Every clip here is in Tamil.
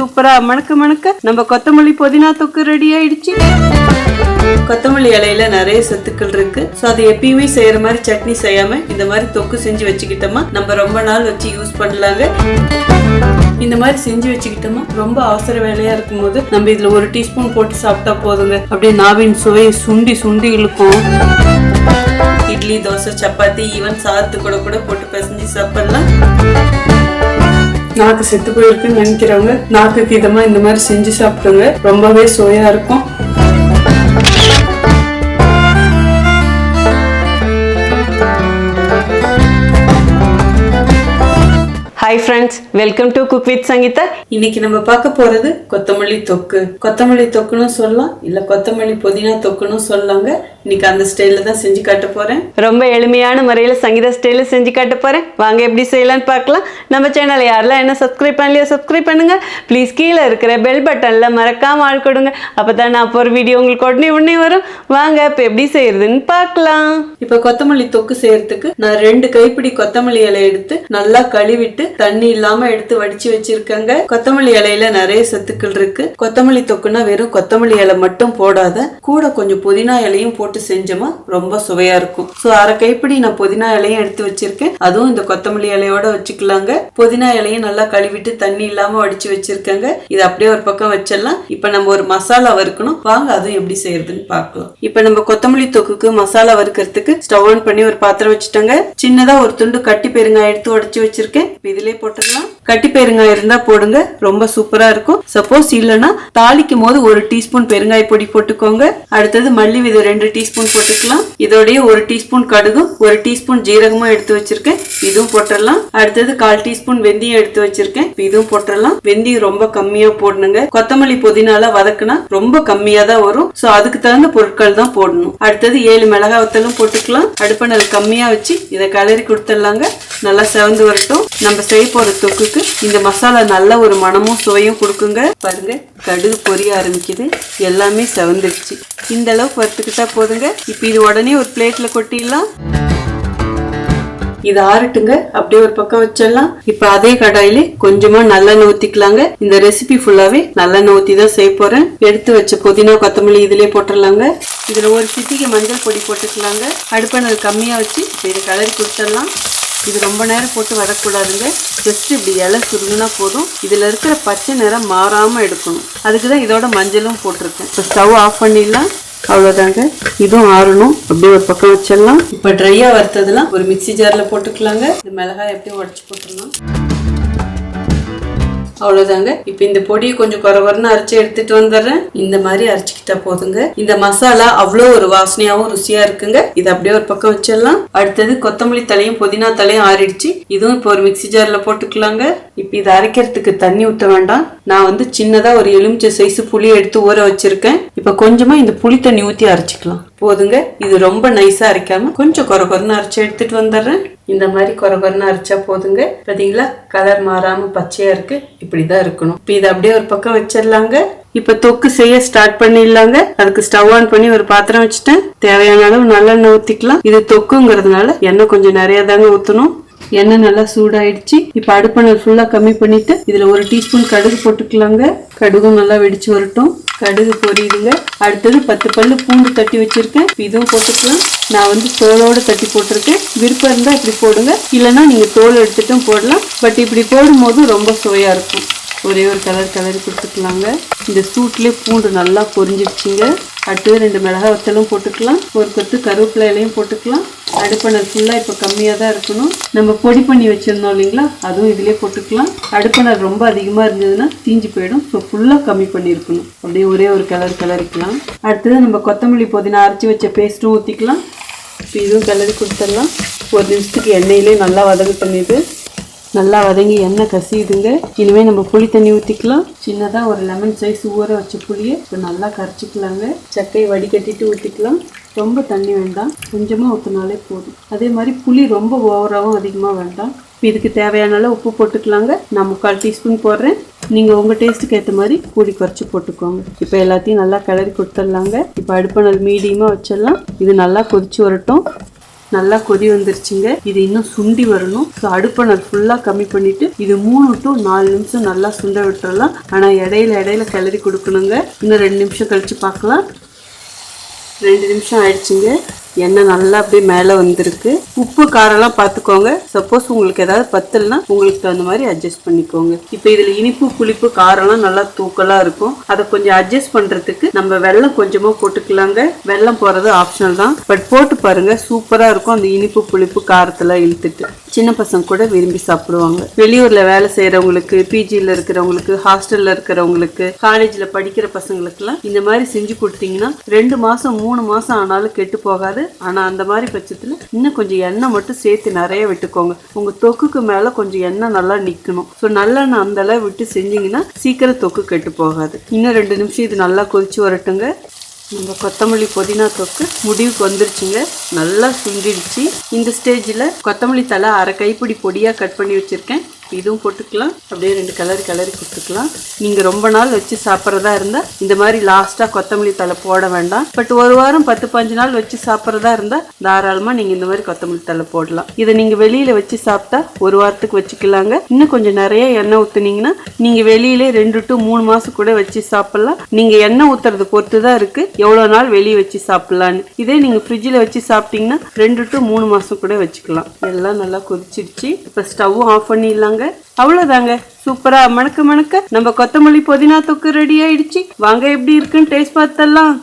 சூப்பரா. மணக்க மணக்க நம்ம கொத்தமல்லி புதினா தொக்கு ரெடி ஆயிடுச்சு. கொத்தமல்லி இலையில நிறைய சத்துக்கள் இருக்கு. ஸோ அது எப்பயுமே செய்யற மாதிரி சட்னி செய்யாம இந்த மாதிரி தொக்கு செஞ்சு வச்சுக்கிட்டோமா நம்ம ரொம்ப நாள் வச்சு யூஸ் பண்ணலாங்க. இந்த மாதிரி செஞ்சு வச்சுக்கிட்டோமா ரொம்ப அவசர வேலையா இருக்கும்போது நம்ம இதுல ஒரு டீஸ்பூன் போட்டு சாப்பிட்டா போதுங்க. அப்படியே நாவின் சுவையை சுண்டி சுண்டி இழுக்கும். இட்லி தோசை சப்பாத்தி ஈவன் சாத்து கூட கூட போட்டு பிசைஞ்சு சாப்பிடலாம். நாக்கு செத்து போயிருக்குன்னு நினைக்கிறவங்க நாக்குக்கு இதமா இந்த மாதிரி செஞ்சு சாப்பிடுங்க. ரொம்பவே சுவையா இருக்கும். Hi friends welcome to cook with Sangeetha இன்னைக்கு நம்ம பார்க்க போறது கொத்தமல்லி தொக்கு. கொத்தமல்லி தொக்குன்னு சொல்லலாம் இல்ல கொத்தமல்லி புதினா தொக்குன்னு சொல்லலாங்க. இன்னைக்கு அந்த ஸ்டைல்ல தான் செஞ்சு காட்ட போறேன். ரொம்ப எளிமையான முறையில் சங்கீதா ஸ்டைலில் செஞ்சு காட்ட போறேன். வாங்க எப்படி செய்யலாம்னு பார்க்கலாம். நம்ம சேனலை யாரெல்லாம் என்ன சப்ஸ்கிரைப் பண்ணலையோ சப்ஸ்கிரைப் பண்ணுங்க. ப்ளீஸ் கீழே இருக்கிற பெல் பட்டன்ல மறக்காம ஆள் கொடுங்க. அப்பதான் நான் போகிற வீடியோ உங்களுக்கு உடனே உடனே வரும். வாங்க இப்போ எப்படி செய்யறதுன்னு பார்க்கலாம். இப்போ கொத்தமல்லி தொக்கு செய்யறதுக்கு நான் ரெண்டு கைப்பிடி கொத்தமல்லி இலை எடுத்து நல்லா கழுவிட்டு தண்ணி இல்லாம எடுத்து வடிச்சு வச்சிருக்கேங்க. கொத்தமல்லி இலையில நிறைய சத்துக்கள் இருக்கு. கொத்தமல்லி தொக்குன்னா வெறும் கொத்தமல்லி இலை மட்டும் போடாத கூட கொஞ்சம் புதினா இலையும் போட்டு செஞ்சோமா ரொம்ப சுவையா இருக்கும். ஸோ அரை கைப்பிடி நான் புதினா இலையும் எடுத்து வச்சிருக்கேன். அதுவும் இந்த கொத்தமல்லி இலையோட வச்சுக்கலாங்க. புதினா இலையும் நல்லா கழுவிட்டு தண்ணி இல்லாம வடிச்சு வச்சிருக்கேங்க. இது அப்படியே ஒரு பக்கம் வச்சிடலாம். இப்ப நம்ம ஒரு மசாலா வறுக்கணும். வாங்க அதுவும் எப்படி செய்யறதுன்னு பார்க்கலாம். இப்ப நம்ம கொத்தமல்லி தொக்குக்கு மசாலா வறுக்கிறதுக்கு ஸ்டவ் ஆன் பண்ணி ஒரு பாத்திரம் வச்சுட்டோங்க. சின்னதா ஒரு துண்டு கட்டி பெருங்காயம் எடுத்து உடச்சு வச்சிருக்கேன். இதுலயே போட்டுடலாம். கட்டி பெருங்காயம் இருந்தா போடுங்க. ரொம்ப சூப்பரா இருக்கும். சப்போஸ் இல்லைன்னா தாளிக்கும் போது ஒரு டீஸ்பூன் பெருங்காய பொடி போட்டுக்கோங்க. அடுத்தது மல்லி விதை ரெண்டு டீஸ்பூன் போட்டுக்கலாம். இதோடய ஒரு டீஸ்பூன் கடுகும் ஒரு டீஸ்பூன் ஜீரகமும் எடுத்து வச்சிருக்கேன். இதுவும் போட்டுடலாம். அடுத்தது கால் டீஸ்பூன் வெந்தயம் எடுத்து வச்சிருக்கேன். இதுவும் போட்டுடலாம். வெந்தயம் ரொம்ப கம்மியா போடணுங்க. கொத்தமல்லி புதினால வதக்குனா ரொம்ப கம்மியா தான் வரும். சோ அதுக்கு தகுந்த பொருட்கள் தான் போடணும். அடுத்தது ஏழு மிளகாய் வத்தலும் போட்டுக்கலாம். அடுப்பணல் கம்மியா வச்சு இதை கலரி கொடுத்துடலாங்க. நல்லா செவந்து வரட்டும். நம்ம செய்ய போற தொக்குக்கு இந்த மசாலா நல்ல ஒரு மணமும் சுவையும் கொடுக்குங்க. பாருங்க கடுகு பொரிய ஆரம்பிக்குது. எல்லாமே செவந்துடுச்சு இந்த அளவுக்கு வறுத்துக்கிட்டா போதுங்க. இப்போ இது உடனே ஒரு பிளேட்ல கொட்டிடலாம். இது ஆறட்டுங்க. அப்படியே ஒரு பக்கம் வச்சிடலாம். இப்ப அதே கடாயில கொஞ்சமா நல்லெண்ணெய் ஊத்திக்கலாங்க. இந்த ரெசிபி ஃபுல்லாவே நல்லெண்ணெய் ஊத்தி தான் செய்ய போறேன். எடுத்து வச்ச புதினா கொத்தமல்லி இதுலயே போட்டுடலாங்க. இதுல ஒரு சிட்டிகை மஞ்சள் பொடி போட்டுக்கலாங்க. அடுப்பணல் கம்மியா வச்சு இது கலரி கொடுத்துடலாம். இது ரொம்ப நேரம் போட்டு வரக்கூடாதுங்க. ஜஸ்ட் இப்படி இலை சுருங்கினா போதும். இதில் இருக்கிற பச்சை நிறம் மாறாமல் எடுக்கணும். அதுக்கு தான் இதோட மஞ்சளும் போட்டிருக்கேன். இப்போ ஸ்டவ் ஆஃப் பண்ணிடலாம். அவ்வளோதாங்க. இதுவும் ஆறணும். அப்படியே ஒரு பக்கம் வச்சிடலாம். இப்போ ட்ரையாக வறுத்ததெல்லாம் ஒரு மிக்ஸி ஜாரில் போட்டுக்கலாங்க. இந்த மிளகாய் எப்படியும் உடச்சி போட்டுடலாம். அவ்வளோதாங்க இப்போ இந்த பொடியை கொஞ்சம் குறவரன்னு அரைச்சி எடுத்துட்டு வந்துடுறேன். இந்த மாதிரி அரைச்சிக்கிட்டா போதுங்க. இந்த மசாலா அவ்வளோ ஒரு வாசனையாகவும் ருசியா இருக்குங்க. இது அப்படியே ஒரு பக்கம் வச்சிடலாம். அடுத்தது கொத்தமல்லி தலையும் புதினா தலையும் ஆறிடுச்சு. இதுவும் இப்போ ஒரு மிக்ஸி ஜாரில் போட்டுக்கலாங்க. இப்போ இதை அரைக்கிறதுக்கு தண்ணி ஊற்ற வேண்டாம். நான் வந்து சின்னதா ஒரு எலுமிச்சை சைஸ் புளி எடுத்து ஊற வச்சிருக்கேன். இப்போ கொஞ்சமா இந்த புளி தண்ணி ஊற்றி அரைச்சிக்கலாம். போதுங்க. இது ரொம்ப நைஸா அரைக்காம கொஞ்சம் குறை குறைன்னு அரைச்சி எடுத்துட்டு வந்துடுறேன். இந்த மாதிரி குறை குறைன்னு அரைச்சா போதுங்க. பாத்தீங்களா? கலர் மாறாம பச்சையா இருக்கு. இப்படிதான் இருக்கணும். இப்போ இதை அப்படியே ஒரு பக்கம் வச்சிடலாங்க. இப்ப தொக்கு செய்ய ஸ்டார்ட் பண்ணிடலாங்க. அதுக்கு ஸ்டவ் ஆன் பண்ணி ஒரு பாத்திரம் வச்சுட்டேன். தேவையான அளவு நல்லெண்ணெய் ஊத்திக்கலாம். இது தொக்குங்கிறதுனால எண்ணெய் கொஞ்சம் நிறைய தாங்க ஊத்தணும். எண்ணெய் நல்லா சூடாயிடுச்சு. இப்போ அடுப்பணல் ஃபுல்லாக கம்மி பண்ணிட்டு இதில் ஒரு டீஸ்பூன் கடுகு போட்டுக்கலாங்க. கடுகும் நல்லா வெடிச்சு வரட்டும். கடுகு பொரியுதுங்க. அடுத்தது பத்து பல்லு பூண்டு தட்டி வச்சிருக்கேன். இதுவும் போட்டுக்கலாம். நான் வந்து தோலோடு தட்டி போட்டிருக்கேன். விருப்பம் இருந்தால் இப்படி போடுங்க. இல்லைன்னா நீங்கள் தோல் எடுத்துட்டும் போடலாம். பட் இப்படி போடும்போது ரொம்ப சுவையாக இருக்கும். ஒரே ஒரு கலர் கலர் கொடுத்துக்கலாங்க. இந்த சூட்லேயே பூண்டு நல்லா பொரிஞ்சிடுச்சிங்க. அடுத்து ரெண்டு மிளகாய் வத்தலும் போட்டுக்கலாம். ஒரு கொத்து கருவேப்பிலை இலையும் போட்டுக்கலாம். அடுப்பணல் ஃபுல்லாக இப்போ கம்மியாக தான் இருக்கணும். நம்ம பொடி பண்ணி வச்சுருந்தோம் இல்லைங்களா? அதுவும் இதிலே போட்டுக்கலாம். அடுப்பணல் ரொம்ப அதிகமாக இருந்ததுன்னா தீஞ்சு போயிடும். ஸோ ஃபுல்லாக கம்மி பண்ணியிருக்கணும். அப்படியே ஒரே ஒரு கலர் கலரிக்கலாம் அடுத்தது நம்ம கொத்தமல்லி புதினா அரைச்சி வச்ச பேஸ்ட்டும் ஊற்றிக்கலாம் இப்போ இதுவும் கலரி கொடுத்துடலாம். ஒரு நிமிஷத்துக்கு எண்ணெயிலே நல்லா வதங்க பண்ணிது நல்லா வதங்கி எண்ணெய் கசியுதுங்க. இனிமேல் நம்ம புளி தண்ணி ஊற்றிக்கலாம் சின்னதாக ஒரு லெமன் சைஸ் ஊற வச்ச புளியை இப்போ நல்லா கரைச்சிக்கலாங்க. சக்கையை வடிகட்டிட்டு ஊற்றிக்கலாம் ரொம்ப தண்ணி வேண்டாம். கொஞ்சமாக ஊற்றினாலே போதும். அதே மாதிரி புளி ரொம்ப ஓவராகவும் அதிகமாக வேண்டாம். இப்போ இதுக்கு தேவையான அளவு உப்பு போட்டுக்கலாங்க. நான் முக்கால் டீஸ்பூன் போடுறேன். நீங்கள் உங்கள் டேஸ்ட்டுக்கு ஏற்ற மாதிரி கூடி குறைச்சி போட்டுக்கோங்க. இப்போ எல்லாத்தையும் நல்லா கிளறி கொடுத்துடலாங்க. இப்போ அடுப்பணல் மீடியமாக வச்சிடலாம். இது நல்லா கொதிச்சு வரட்டும். நல்லா கொதி வந்துருச்சுங்க. இது இன்னும் சுண்டி வரணும். ஸோ அடுப்பை நான் ஃபுல்லாக கம்மி பண்ணிட்டு இது மூணு டு நாலு நிமிஷம் நல்லா சுண்ட விட்டுறலாம். ஆனால் இடையில இடையில கிளறி கொடுக்கணுங்க. இன்னும் ரெண்டு நிமிஷம் கழிச்சு பார்க்கலாம். ரெண்டு நிமிஷம் ஆயிடுச்சுங்க. எண்ணெய் நல்லா அப்படியே மேலே வந்திருக்கு. உப்பு காரம்லாம் பார்த்துக்கோங்க. சப்போஸ் உங்களுக்கு ஏதாவது பத்தலைன்னா உங்களுக்கு தகுந்த மாதிரி அட்ஜஸ்ட் பண்ணிக்கோங்க. இப்போ இதில் இனிப்பு புளிப்பு காரம்லாம் நல்லா தூக்கலாக இருக்கும். அதை கொஞ்சம் அட்ஜஸ்ட் பண்ணுறதுக்கு நம்ம வெள்ளம் கொஞ்சமாக போட்டுக்கலாங்க. வெள்ளம் போடுறது ஆப்ஷனல் தான். பட் போட்டு பாருங்க சூப்பராக இருக்கும் அந்த இனிப்பு புளிப்பு காரத்தெல்லாம் இழுத்துட்டு. சின்ன பசங்க கூட விரும்பி சாப்பிடுவாங்க. வெளியூர்ல வேலை செய்யறவங்களுக்கு பிஜியில் இருக்கிறவங்களுக்கு ஹாஸ்டல்ல இருக்கிறவங்களுக்கு காலேஜ்ல படிக்கிற பசங்களுக்குலாம் இந்த மாதிரி செஞ்சு கொடுத்தீங்கன்னா ரெண்டு மாசம் மூணு மாசம் ஆனாலும் கெட்டு போகாது. ஆனா அந்த மாதிரி பட்சத்துல இன்னும் கொஞ்சம் எண்ணெய் மட்டும் சேர்த்து நிறைய விட்டுக்கோங்க. உங்க தொக்குக்கு மேல கொஞ்சம் எண்ணெய் நல்லா நிக்கணும். ஸோ நல்லெண்ணெய் அந்த அளவு விட்டு செஞ்சீங்கன்னா சீக்கிரம் தொக்கு கெட்டு போகாது. இன்னும் ரெண்டு நிமிஷம் இது நல்லா கொதிச்சு வரட்டுங்க. நம்ம கொத்தமல்லி புதினா தொக்கு முடிவுக்கு வந்துருச்சுங்க. நல்லா சுண்டிடுச்சு. இந்த ஸ்டேஜில் கொத்தமல்லி தலை அரை கைப்பிடி பொடியாக கட் பண்ணி வச்சுருக்கேன். இதுவும் போட்டுக்கலாம். அப்படியே ரெண்டு கலர் கலரி கொடுத்துக்கலாம் நீங்கள் ரொம்ப நாள் வச்சு சாப்பிட்றதா இருந்தால் இந்த மாதிரி லாஸ்ட்டாக கொத்தமல்லி தலை போட வேண்டாம். பட் ஒரு வாரம் பத்து பாஞ்சு நாள் வச்சு சாப்பிட்றதா இருந்தால் தாராளமாக நீங்கள் இந்த மாதிரி கொத்தமல்லி தலை போடலாம். இதை நீங்கள் வெளியில் வச்சு சாப்பிட்டா ஒரு வாரத்துக்கு வச்சுக்கலாங்க. இன்னும் கொஞ்சம் நிறைய எண்ணெய் ஊற்றுனீங்கன்னா நீங்கள் வெளியிலே ரெண்டு டு மூணு மாதம் கூட வச்சு சாப்பிட்லாம். நீங்கள் எண்ணெய் ஊற்றுறது பொறுத்து தான் இருக்குது எவ்வளோ நாள் வெளியே வச்சு சாப்பிட்லான்னு இதே நீங்கள் ஃப்ரிட்ஜில் வச்சு சாப்பிட்டீங்கன்னா ரெண்டு டு மூணு மாதம் கூட வச்சுக்கலாம். எல்லாம் நல்லா கொதிச்சிடுச்சு. இப்போ ஸ்டவ்வும் ஆஃப் பண்ணிடலாங்க. அவ்வளோதாங்க சூப்பரா மணக்க மணக்க நம்ம கொத்தமல்லி புதினா தொக்கு ரெடி ஆயிடுச்சு. வாங்க எப்படி இருக்குன்னு டேஸ்ட் பார்த்தலாம்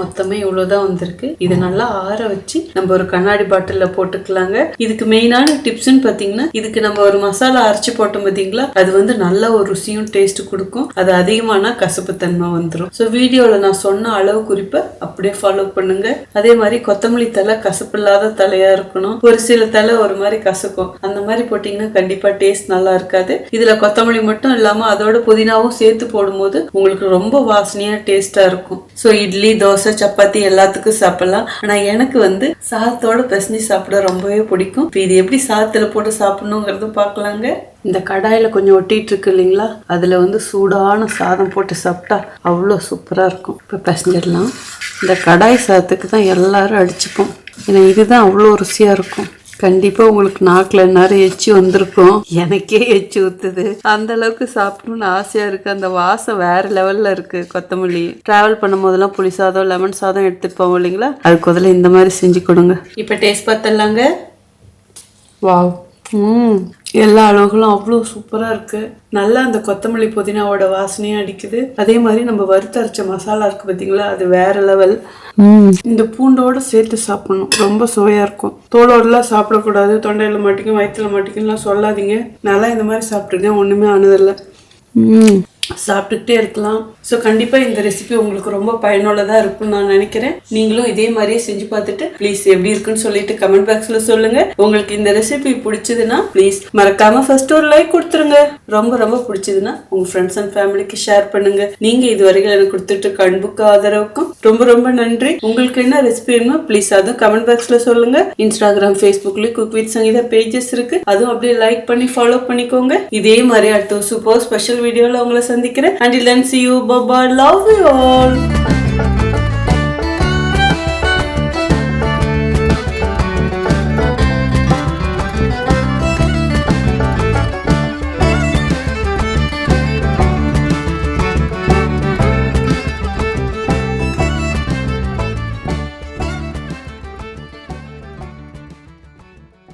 மொத்தமே இவ்வளோதான் வந்திருக்கு. இது நல்லா ஆற வச்சு நம்ம ஒரு கண்ணாடி பாட்டிலில் போட்டுக்கலாங்க. இதுக்கு மெயினான டிப்ஸ்னு பார்த்தீங்கன்னா இதுக்கு நம்ம ஒரு மசாலா அரைச்சி போட்டோம் பார்த்தீங்களா அது வந்து நல்ல ஒரு ருசியும் டேஸ்ட் கொடுக்கும். அது அதிகமான கசப்புத்தன்மை வந்துடும் ஸோ வீடியோவில் நான் சொன்ன அளவு குறிப்பை அப்படியே ஃபாலோ பண்ணுங்க. அதே மாதிரி கொத்தமல்லி தலை கசப்பு இல்லாத தலையா இருக்கணும். ஒரு சில தலை ஒரு மாதிரி கசக்கும். அந்த மாதிரி போட்டிங்கன்னா கண்டிப்பாக டேஸ்ட் நல்லா இருக்காது. இதில் கொத்தமல்லி மட்டும் இல்லாமல் அதோட புதினாவும் சேர்த்து போடும்போது உங்களுக்கு ரொம்ப வாசனையாக டேஸ்ட்டாக இருக்கும். ஸோ இட்லி தோசை சப்பாத்தி எல்லாத்துக்கும் சாப்பிடலாம். ஆனால் எனக்கு வந்து சாதத்தோட பிசைஞ்சு சாப்பிட ரொம்பவே பிடிக்கும். இப்போ இது எப்படி சாதத்தில் போட்டு சாப்பிடணுங்கிறதும் பார்க்கலாங்க. இந்த கடாயில் கொஞ்சம் ஒட்டிட்டு இருக்கு இல்லைங்களா? அதில் வந்து சூடான சாதம் போட்டு சாப்பிட்டா அவ்வளோ சூப்பராக இருக்கும். இப்போ பிசைஞ்சிடலாம். இந்த கடாய் சாதத்துக்கு தான் எல்லாரும் அடிச்சுப்போம். ஏன்னா இதுதான் அவ்வளோ ருசியாக இருக்கும். கண்டிப்பா உங்களுக்கு நாக்குல நேரம் எச்சி வந்திருக்கும். எனக்கே எச்சி ஊத்துது. அந்த அளவுக்கு சாப்பிடணும்னு ஆசையா இருக்கு. அந்த வாசம் வேற லெவல்ல இருக்கு கொத்தமல்லி. டிராவல் பண்ணும் போதெல்லாம் புளி சாதம் லெமன் சாதம் எடுத்துட்டு போவோம் இல்லைங்களா? அதுக்கு முதல்ல இந்த மாதிரி செஞ்சு கொடுங்க. இப்ப டேஸ்ட் பார்த்தலாங்க வாவ் ம். எல்லா அளவுகளும் அவ்வளோ சூப்பராக இருக்கு. நல்லா அந்த கொத்தமல்லி புதினாவோட வாசனையும் அடிக்குது. அதே மாதிரி நம்ம வறுத்தரைச்ச மசாலா இருக்கு பார்த்தீங்களா அது வேற லெவல் இந்த பூண்டோட சேர்த்து சாப்பிடணும். ரொம்ப சுவையா இருக்கும். தோலோடலாம் சாப்பிடக்கூடாது. தொண்டையில மாட்டிக்கும் வயிற்றுல மாட்டிக்கும்லாம் சொல்லாதீங்க. நல்லா இந்த மாதிரி சாப்பிட்ருக்கேன் ஒன்றுமே ஆனதில்லை. சாப்பிட்டுக்கிட்டே இருக்கலாம். ஸோ கண்டிப்பாக இந்த ரெசிபி உங்களுக்கு ரொம்ப பயனுள்ளதாக இருக்கும்னு நான் நினைக்கிறேன். நீங்களும் இதே மாதிரியே செஞ்சு பார்த்துட்டு ப்ளீஸ் எப்படி இருக்குன்னு சொல்லிட்டு கமெண்ட் பாக்ஸில் சொல்லுங்கள் உங்களுக்கு இந்த ரெசிபி பிடிச்சதுன்னா ப்ளீஸ் மறக்காமல் ஃபர்ஸ்ட் ஒரு லைக் கொடுத்துருங்க. ரொம்ப ரொம்ப பிடிச்சதுன்னா உங்கள் ஃப்ரெண்ட்ஸ் அண்ட் ஃபேமிலிக்கு ஷேர் பண்ணுங்கள் நீங்கள் இது வரைக்கும் எனக்கு கொடுத்துட்டு கண்புக்கு ஆதரவுக்கும் ரொம்ப ரொம்ப நன்றி. உங்களுக்கு என்ன ரெசிபி வேணுமோ ப்ளீஸ் அதுவும் கமெண்ட் பாக்ஸில் சொல்லுங்கள் இன்ஸ்டாகிராம் ஃபேஸ்புக்லேயும் குக் வித் சங்கீதா பேஜஸ் இருக்குது அதுவும் அப்படியே லைக் பண்ணி ஃபாலோ பண்ணிக்கோங்க. இதே மாதிரி அடுத்த சூப்பர் ஸ்பெஷல் வீடியோவில் உங்களை சந்திக்கிறேன் and len C you Baba love you all